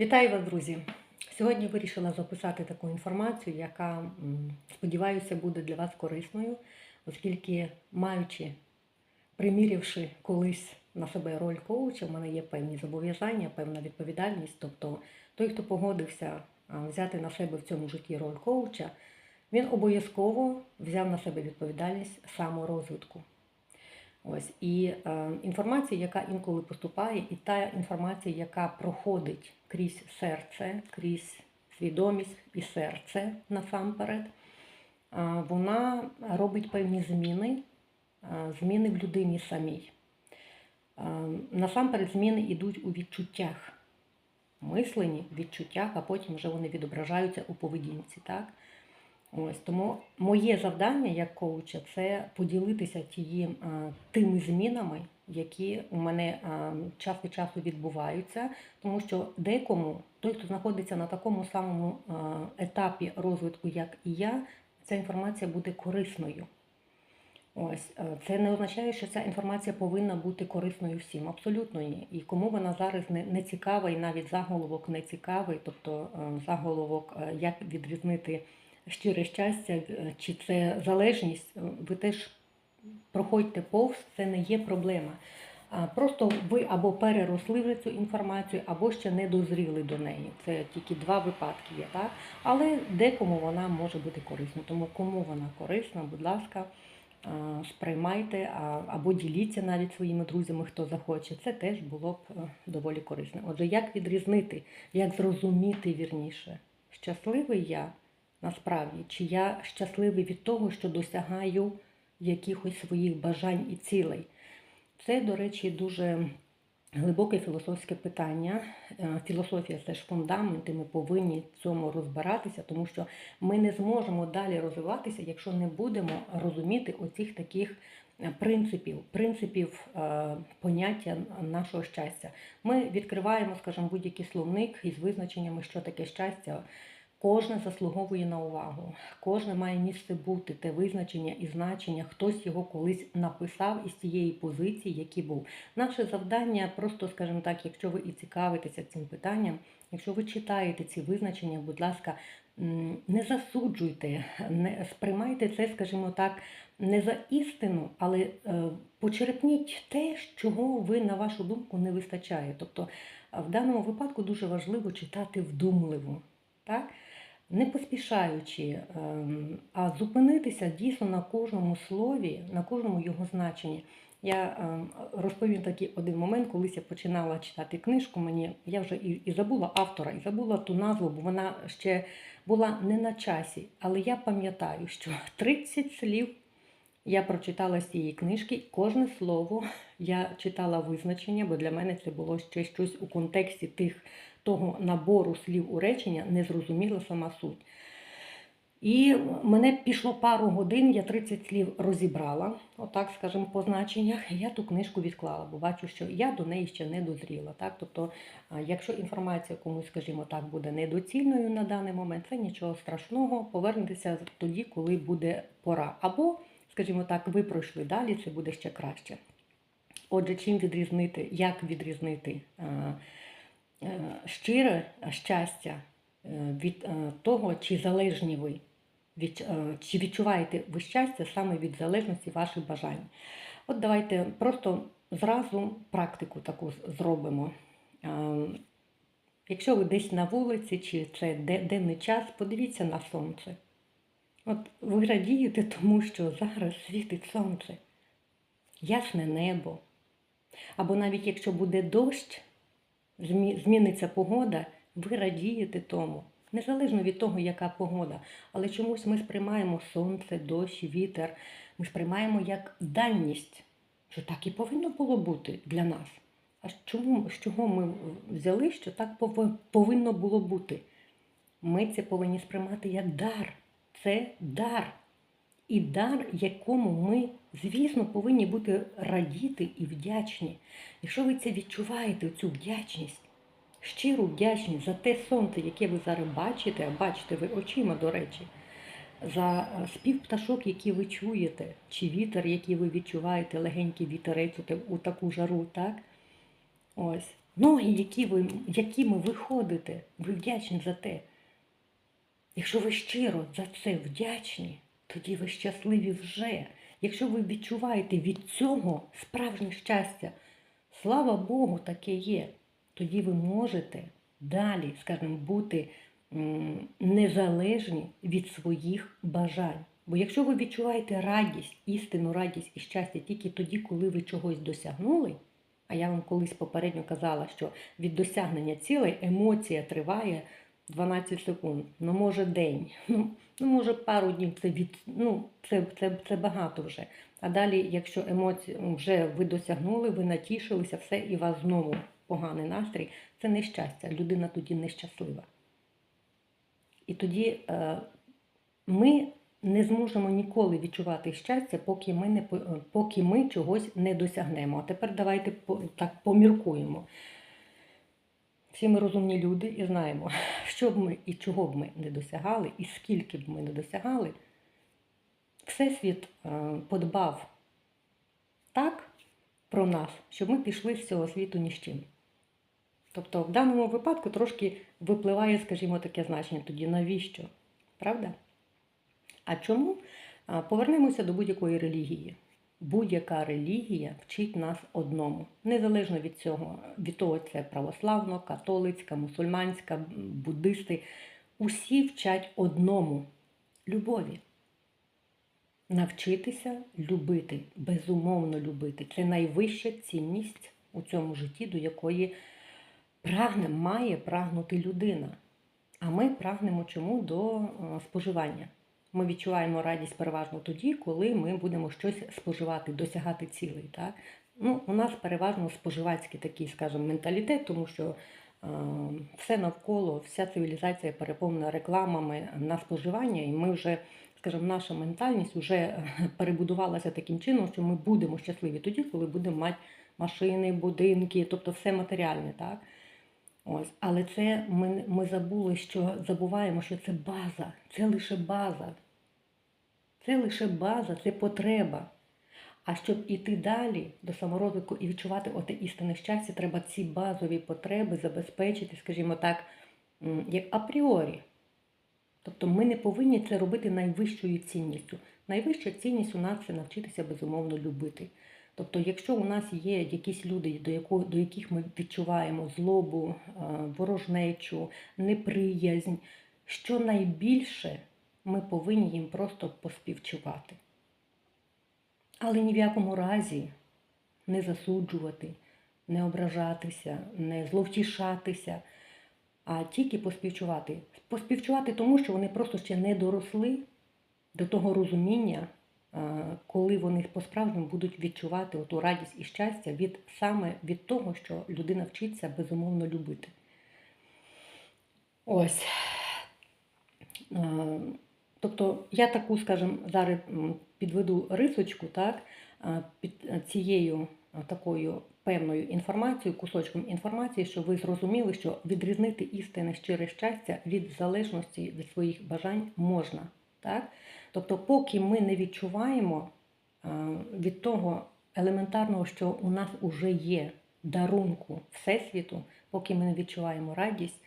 Вітаю вас, друзі! Сьогодні вирішила записати таку інформацію, яка, сподіваюся, буде для вас корисною, оскільки, маючи, примірявши колись на себе роль коуча, в мене є певні зобов'язання, певна відповідальність. Тобто той, хто погодився взяти на себе в цьому житті роль коуча, він обов'язково взяв на себе відповідальність саморозвитку. Ось і е, інформація, яка інколи поступає, і та інформація, яка проходить крізь серце, крізь свідомість і серце насамперед, е, вона робить певні зміни, е, зміни в людині самій. Е, насамперед зміни йдуть у відчуттях, мисленні, відчуттях, а потім вже вони відображаються у поведінці. Так? Ось тому моє завдання як коуча це поділитися тії, тими змінами, які у мене час від часу відбуваються, тому що декому, той, хто знаходиться на такому самому етапі розвитку, як і я, ця інформація буде корисною. Ось це не означає, що ця інформація повинна бути корисною всім. Абсолютно ні. І кому вона зараз не, не цікава, і навіть заголовок не цікавий, тобто заголовок, як відрізнити щире щастя, е, чи це залежність, е, ви теж проходьте повз, це не є проблема. Просто ви або переросли вже цю інформацію, або ще не дозріли до неї. Це тільки два випадки є, так? Але декому вона може бути корисна. Тому кому вона корисна, будь ласка, сприймайте або діліться навіть своїми друзями, хто захоче. Це теж було б е, доволі корисно. Отже, як відрізнити, як зрозуміти вірніше, щасливий я насправді, чи я щасливий від того, що досягаю якихось своїх бажань і цілей. Це, до речі, дуже глибоке філософське питання. Е, Філософія це ж фундамент, і ми повинні в цьому розбиратися, тому що ми не зможемо далі розвиватися, якщо не будемо розуміти оцих таких е, принципів, принципів е, поняття нашого щастя. Ми відкриваємо, скажімо, будь-який словник із визначеннями, що таке щастя. Кожне заслуговує на увагу, кожне має місце бути, те визначення і значення. Хтось його колись написав із тієї позиції, які був. Наше завдання, просто, скажімо так, якщо ви і цікавитеся цим питанням, якщо ви читаєте ці визначення, будь ласка, не засуджуйте, не сприймайте це, скажімо так, не за істину, але е, почерпніть те, чого ви, на вашу думку, не вистачає. Тобто, в даному випадку дуже важливо читати вдумливо. Так? Не поспішаючи, ем, а зупинитися дійсно на кожному слові, на кожному його значенні. Я ем, розповім такий один момент, колись я починала читати книжку. Мені я вже і, і забула автора, і забула ту назву, бо вона ще була не на часі. Але я пам'ятаю, що 30 слів я прочитала з цієї книжки, кожне слово я читала визначення, бо для мене це було ще щось у контексті тих того набору слів у речення, не зрозуміла сама суть. І мене пішло пару годин, я 30 слів розібрала, отак, скажімо, по значеннях. і Я ту книжку відклала, бо бачу, що я до неї ще не дозріла. Так? Тобто, якщо інформація комусь, скажімо так, буде недоцільною на даний момент, це нічого страшного, повернетеся тоді, коли буде пора. Або, скажімо так, ви пройшли далі, це буде ще краще. Отже, чим відрізнити, як відрізнити а, е, щире щастя е, від е, того, чи залежні ви, від, е, чи відчуваєте ви щастя саме від залежності ваших бажань. От давайте просто зразу практику таку зробимо. Е, Якщо ви десь на вулиці, чи це денний час, подивіться на сонце. От ви радієте тому, що зараз світить сонце, ясне небо. Або навіть якщо буде дощ, зміниться погода, ви радієте тому. Незалежно від того, яка погода. Але чомусь ми сприймаємо сонце, дощ, вітер. Ми сприймаємо як данність, що так і повинно було бути для нас. А чому, з чого ми взяли, що так повинно було бути? Ми це повинні сприймати як дар. Це дар. І дар, якому ми, звісно, повинні бути радіти і вдячні. Якщо ви це відчуваєте, цю вдячність, щиру вдячність за те сонце, яке ви зараз бачите, а бачите ви очима, до речі, за спів пташок, які ви чуєте, чи вітер, який ви відчуваєте, легенький вітерець у таку жару, так? Ось. ноги, які ви, якими ви ходите, ви вдячні за те. Якщо ви щиро за це вдячні, тоді ви щасливі вже. Якщо ви відчуваєте від цього справжнє щастя, слава Богу, таке є, тоді ви можете далі, скажімо, бути незалежні від своїх бажань. Бо якщо ви відчуваєте радість, істинну радість і щастя тільки тоді, коли ви чогось досягнули, а я вам колись попередньо казала, що від досягнення цілей емоція триває 12 секунд, ну може день, ну, ну може пару днів це від ну це, це, це багато вже. А далі, якщо емоції вже ви досягнули, ви натішилися, все, і вас знову поганий настрій, це нещастя. Людина тоді нещаслива. І тоді е, ми не зможемо ніколи відчувати щастя, поки ми, не, е, поки ми чогось не досягнемо. А тепер давайте так поміркуємо. Всі ми розумні люди і знаємо, що б ми і чого б ми не досягали, і скільки б ми не досягали, Всесвіт е, подбав так про нас, щоб ми пішли з цього світу ні з чим. Тобто в даному випадку трошки випливає, скажімо, таке значення тоді, навіщо? Правда? А чому? Повернемося до будь-якої релігії. Будь-яка релігія вчить нас одному, незалежно від цього, від того, це православно, католицька, мусульманська, буддисти. Усі вчать одному любові. Навчитися любити, безумовно любити. Це найвища цінність у цьому житті, до якої прагне, має прагнути людина. А ми прагнемо чому до е, споживання. Ми відчуваємо радість переважно тоді, коли ми будемо щось споживати, досягати цілей. Так? Ну, у нас переважно споживацький такий, скажімо, менталітет, тому що е, все навколо, вся цивілізація переповнена рекламами на споживання, і ми вже, скажімо, наша ментальність вже перебудувалася таким чином, що ми будемо щасливі тоді, коли будемо мати машини, будинки, тобто все матеріальне. Так? Ось, але це ми, ми забули, що забуваємо, що це база, це лише база. Це лише база, це потреба. А щоб іти далі до саморозвитку і відчувати оте істинне щастя, треба ці базові потреби забезпечити, скажімо так, як апріорі. Тобто ми не повинні це робити найвищою цінністю. Найвища цінність у нас це навчитися безумовно любити. Тобто, якщо у нас є якісь люди, до, якого, до яких ми відчуваємо злобу, е, ворожнечу, неприязнь, що найбільше ми повинні їм просто поспівчувати. Але ні в якому разі не засуджувати, не ображатися, не зловтішатися, а тільки поспівчувати. Поспівчувати тому, що вони просто ще не доросли до того розуміння, коли вони по-справжньому будуть відчувати ту радість і щастя від саме від того, що людина вчиться безумовно любити. Ось. Е, Тобто я таку, скажімо, зараз підведу рисочку, так, е, під цією е, такою певною інформацією, кусочком інформації, щоб ви зрозуміли, що відрізнити істинне щире щастя від залежності від своїх бажань можна. Так? Тобто, поки ми не відчуваємо е, від того елементарного, що у нас вже є дарунку Всесвіту, поки ми не відчуваємо радість,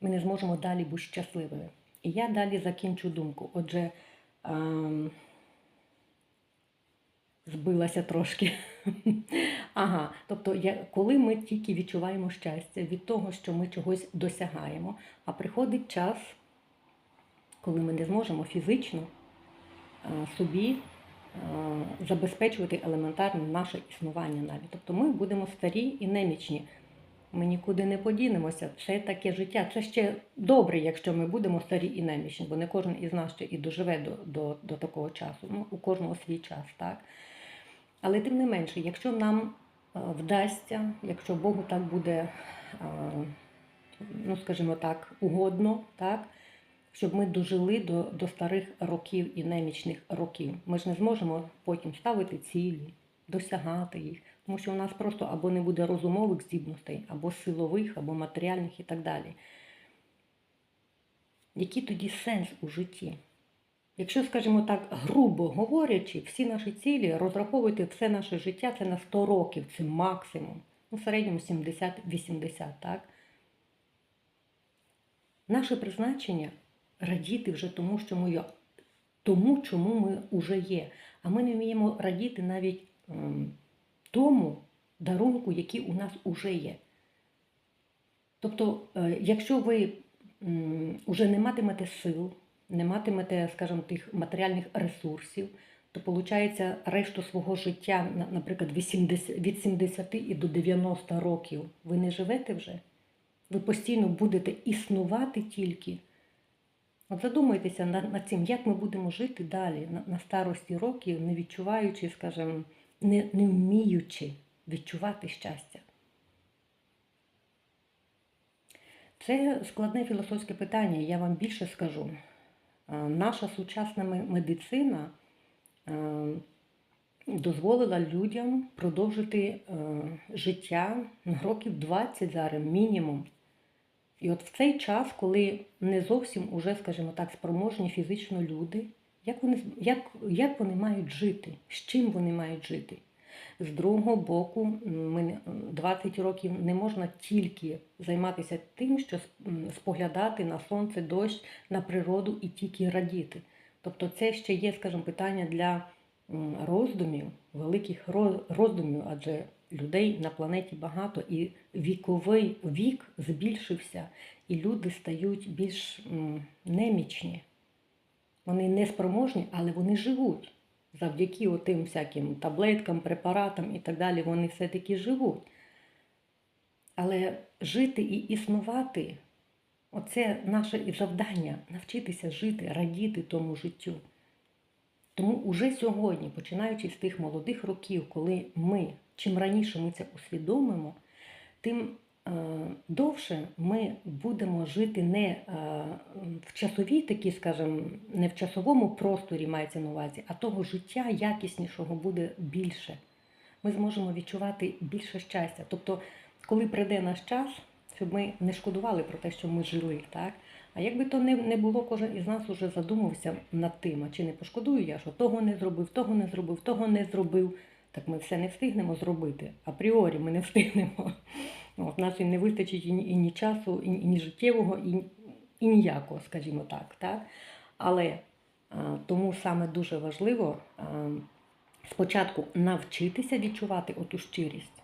ми не зможемо далі бути щасливими. І я далі закінчу думку. Отже, ем, збилася трошки. ага, тобто, я, коли ми тільки відчуваємо щастя від того, що ми чогось досягаємо, а приходить час, коли ми не зможемо фізично е, собі е, забезпечувати елементарне наше існування навіть. Тобто ми будемо старі і немічні. Ми нікуди не подінемося. Це таке життя. Це ще добре, якщо ми будемо старі і немічні, бо не кожен із нас ще і доживе до, до, до такого часу. Ну, у кожного свій час, так? Але тим не менше, якщо нам е, вдасться, якщо Богу так буде, ну скажімо так, угодно, так, щоб ми дожили до, до старих років і немічних років. Ми ж не зможемо потім ставити цілі, досягати їх, тому що у нас просто або не буде розумових здібностей, або силових, або матеріальних і так далі. Який тоді сенс у житті? Якщо, скажімо так, грубо говорячи, всі наші цілі розраховувати все наше життя це на 100 років, це максимум. Ну, в середньому 70-80, так? Наше призначення радіти вже тому, що ми тому, чому ми вже є. А ми не вміємо радіти навіть ем, тому дарунку, який у нас уже є. Тобто, е, якщо ви м, уже не матимете сил, не матимете, скажімо, тих матеріальних ресурсів, то виходить, решту свого життя, наприклад, 80 від 70 і до 90 років, ви не живете вже. Ви постійно будете існувати тільки. От задумайтеся над, цим, як ми будемо жити далі на, старості років, не відчуваючи, скажімо, не, не вміючи відчувати щастя. Це складне філософське питання, я вам більше скажу. Е, Наша сучасна медицина е, дозволила людям продовжити е, життя років 20 зараз мінімум. І от в цей час, коли не зовсім уже, скажімо так, спроможні фізично люди, як вони, як, як вони мають жити, з чим вони мають жити? З другого боку, м, ми, 20 років не можна тільки займатися тим, що споглядати на сонце, дощ, на природу і тільки радіти. Тобто це ще є, скажімо, питання для роздумів, великих роз- роздумів, адже людей на планеті багато, і віковий вік збільшився, і люди стають більш немічні. Вони не спроможні, але вони живуть. Завдяки тим всяким таблеткам, препаратам і так далі, вони все-таки живуть. Але жити і існувати оце наше завдання навчитися жити, радіти тому життю. Тому уже сьогодні, починаючи з тих молодих років, коли ми, чим раніше ми це усвідомимо, тим е, довше ми будемо жити не е, в часовій такій, скажімо, не в часовому просторі мається на увазі, а того життя якіснішого буде більше. Ми зможемо відчувати більше щастя. Тобто, коли прийде наш час, щоб ми не шкодували про те, що ми жили, так? А якби то не, не було, кожен із нас уже задумався над тим, а чи не пошкодую я, що того не зробив, того не зробив, того не зробив. Так ми все не встигнемо зробити. Апріорі ми не встигнемо. От, нас і не вистачить і, ні- і ні часу, і, ні життєвого, і, і ніякого, скажімо так. так? Але тому саме дуже важливо спочатку навчитися відчувати оту щирість,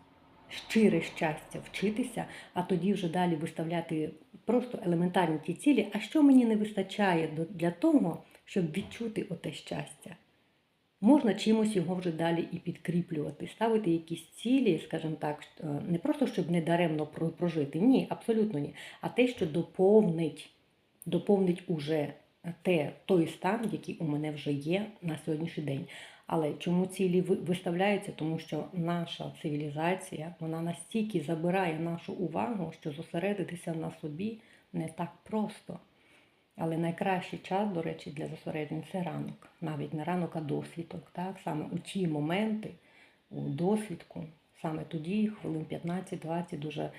щире щастя, вчитися, а тоді вже далі виставляти просто елементарні ті цілі. А що мені не вистачає для того, щоб відчути оте щастя? Можна чимось його вже далі і підкріплювати, ставити якісь цілі, скажімо так, е, не просто щоб не даремно прожити, ні, абсолютно ні, а те, що доповнить, доповнить уже те, той стан, який у мене вже є на сьогоднішній день. Але чому цілі виставляються? Тому що наша цивілізація вона настільки забирає нашу увагу, що зосередитися на собі не так просто. Але найкращий час, до речі, для зосереджень це ранок. Навіть не ранок, а досвідок. Так? Саме у ті моменти, у досвідку, саме тоді, хвилин 15-20, дуже е,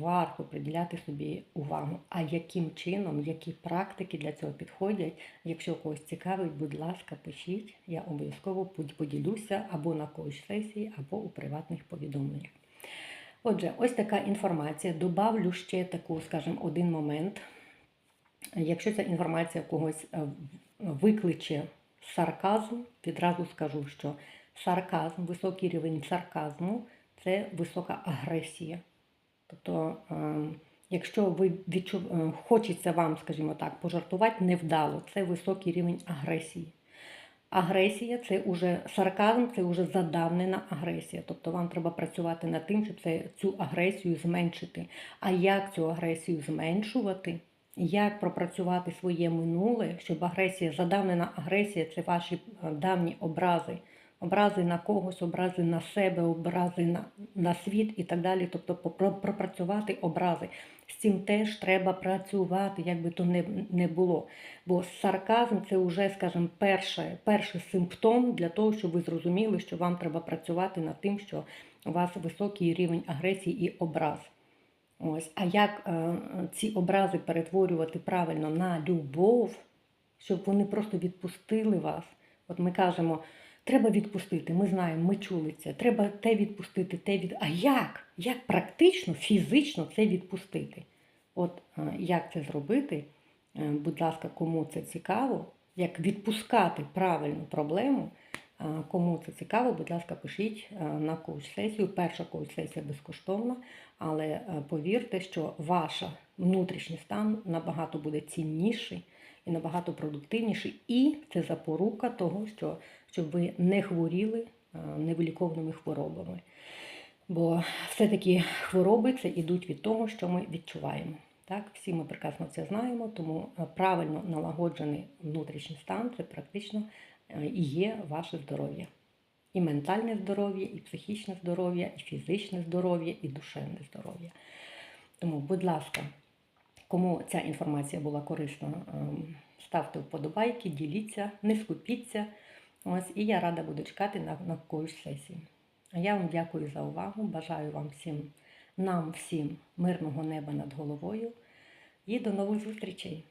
варто приділяти собі увагу. А яким чином, які практики для цього підходять? Якщо когось цікавить, будь ласка, пишіть. Я обов'язково поділюся або на коуч сесії, або у приватних повідомленнях. Отже, ось така інформація. Добавлю ще таку, скажімо, один момент. Якщо ця інформація когось е, викличе сарказм, відразу скажу, що сарказм, високий рівень сарказму це висока агресія. Тобто, е, якщо ви відчув... е, хочеться вам, скажімо так, пожартувати невдало, це високий рівень агресії. Агресія це уже сарказм, це вже задавнена агресія. Тобто вам треба працювати над тим, щоб це, цю агресію зменшити. А як цю агресію зменшувати? Як пропрацювати своє минуле, щоб агресія, задавнена агресія це ваші е, давні образи, образи на когось, образи на себе, образи на, на світ і так далі. Тобто пропрацювати образи. З цим теж треба працювати, як би то не, не було. Бо сарказм це вже, скажімо, перше, перший симптом для того, щоб ви зрозуміли, що вам треба працювати над тим, що у вас високий рівень агресії і образ. Ось. А як е, ці образи перетворювати правильно на любов, щоб вони просто відпустили вас? От ми кажемо, Треба відпустити. Ми знаємо, ми чули це. Треба те відпустити, те від. А як? Як практично, фізично це відпустити? От е, як це зробити? Е, Будь ласка, кому це цікаво, як відпускати правильну проблему. Е, Кому це цікаво, будь ласка, пишіть е, на коуч-сесію. Перша коуч-сесія безкоштовна, але е, повірте, що ваш внутрішній стан набагато буде цінніший і набагато продуктивніший. І це запорука того, що, щоб ви не хворіли невиліковними хворобами. Бо все-таки хвороби це йдуть від того, що ми відчуваємо. Так, всі ми прекрасно це знаємо, тому правильно налагоджений внутрішній стан це практично і є ваше здоров'я. І ментальне здоров'я, і психічне здоров'я, і фізичне здоров'я, і душевне здоров'я. Тому, будь ласка, кому ця інформація була корисна, ем, ставте вподобайки, діліться, не скупіться. Ось, і я рада буду чекати на, на якоїсь сесії. А я вам дякую за увагу. Бажаю вам всім, нам всім мирного неба над головою і до нових зустрічей!